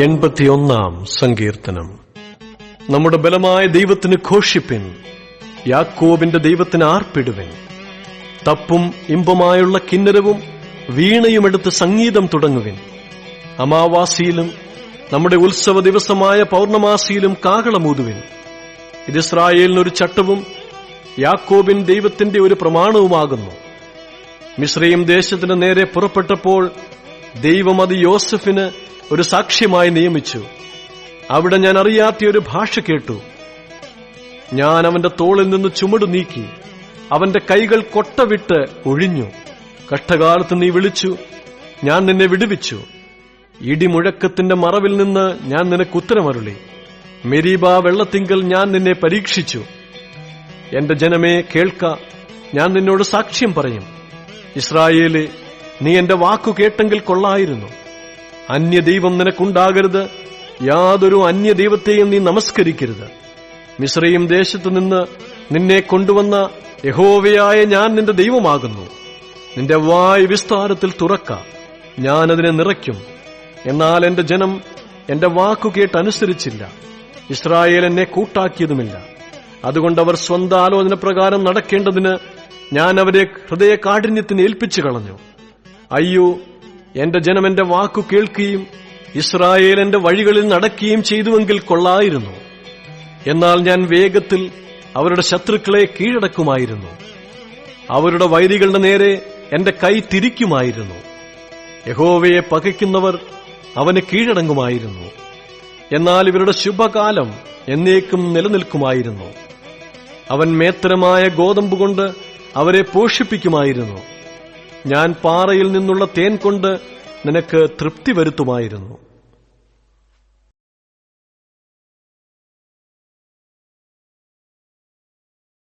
എൺപത്തിയൊന്നാം സങ്കീർത്തനം. നമ്മുടെ ബലമായ ദൈവത്തിന് ഘോഷിപ്പിൻ യാക്കോബിന്റെ ദൈവത്തിന് ആർപ്പിടുവിൻ. തപ്പും ഇമ്പമായുള്ള കിന്നരവും വീണയുമെടുത്ത് സംഗീതം തുടങ്ങുവിൻ. അമാവാസിയിലും നമ്മുടെ ഉത്സവ ദിവസമായ പൗർണമാസിയിലും കാകളമൂതുവിൻ ഇത് ഇസ്രായേലിനൊരു ചട്ടവും യാക്കോബിൻ ദൈവത്തിന്റെ ഒരു പ്രമാണവുമാകുന്നു. മിശ്രയും ദേശത്തിന് നേരെ പുറപ്പെട്ടപ്പോൾ ദൈവമതി യോസഫിന് ഒരു സാക്ഷ്യമായി നിയമിച്ചു. അവിടെ ഞാൻ അറിയാത്ത ഒരു ഭാഷ കേട്ടു. ഞാൻ അവന്റെ തോളിൽ നിന്ന് ചുമട് നീക്കി അവന്റെ കൈകൾ കൊട്ടവിട്ട് ഒഴിഞ്ഞു. കഷ്ടകാലത്ത് നീ വിളിച്ചു ഞാൻ നിന്നെ വിടുവിച്ചു. ഇടിമുഴക്കത്തിന്റെ മറവിൽ നിന്ന് ഞാൻ നിനക്ക് ഉത്തരമരുളി. മെരീബ വെള്ളത്തിങ്കൽ ഞാൻ നിന്നെ പരീക്ഷിച്ചു. എന്റെ ജനമേ കേൾക്ക ഞാൻ നിന്നോട് സാക്ഷ്യം പറയും. ഇസ്രായേലെ നീ എന്റെ വാക്കു കേട്ടെങ്കിൽ കൊള്ളായിരുന്നു. അന്യദൈവം നിനക്കുണ്ടാകരുത്. യാതൊരു അന്യദൈവത്തെയും നീ നമസ്കരിക്കരുത്. മിശ്രയും ദേശത്തു നിന്ന് നിന്നെ കൊണ്ടുവന്ന യഹോവയായ ഞാൻ നിന്റെ ദൈവമാകുന്നു. നിന്റെ വായ് വിസ്താരത്തിൽ തുറക്ക. ഞാനതിനെ നിറയ്ക്കും. എന്നാൽ എന്റെ ജനം എന്റെ വാക്കു കേട്ട് അനുസരിച്ചില്ല ഇസ്രായേൽ എന്നെ കൂട്ടാക്കിയതുമില്ല. അതുകൊണ്ട് അവർ സ്വന്തം ആലോചന പ്രകാരം നടക്കേണ്ടതിന് ഞാൻ അവരെ ഹൃദയ കാഠിന്യത്തിന് ഏൽപ്പിച്ചു കളഞ്ഞു അയ്യോ എന്റെ ജനം എന്റെ വാക്കു കേൾക്കുകയും ഇസ്രായേൽ എന്റെ വഴികളിൽ നടക്കുകയും ചെയ്തുവെങ്കിൽ കൊള്ളായിരുന്നു. എന്നാൽ ഞാൻ വേഗത്തിൽ അവരുടെ ശത്രുക്കളെ കീഴടക്കുമായിരുന്നു. അവരുടെ വൈരികളുടെ നേരെ എന്റെ കൈ തിരിക്കുമായിരുന്നു. യഹോവയെ പകയ്ക്കുന്നവർ അവന് കീഴടങ്ങുമായിരുന്നു. എന്നാൽ ഇവരുടെ ശുഭകാലം എന്നേക്കും നിലനിൽക്കുമായിരുന്നു. അവൻ മേത്തരമായ ഗോതമ്പ് കൊണ്ട് അവരെ പോഷിപ്പിക്കുമായിരുന്നു. ഞാൻ പാറയിൽ നിന്നുള്ള തേൻ കൊണ്ട് നിനക്ക് തൃപ്തി വരുത്തുമായിരുന്നു.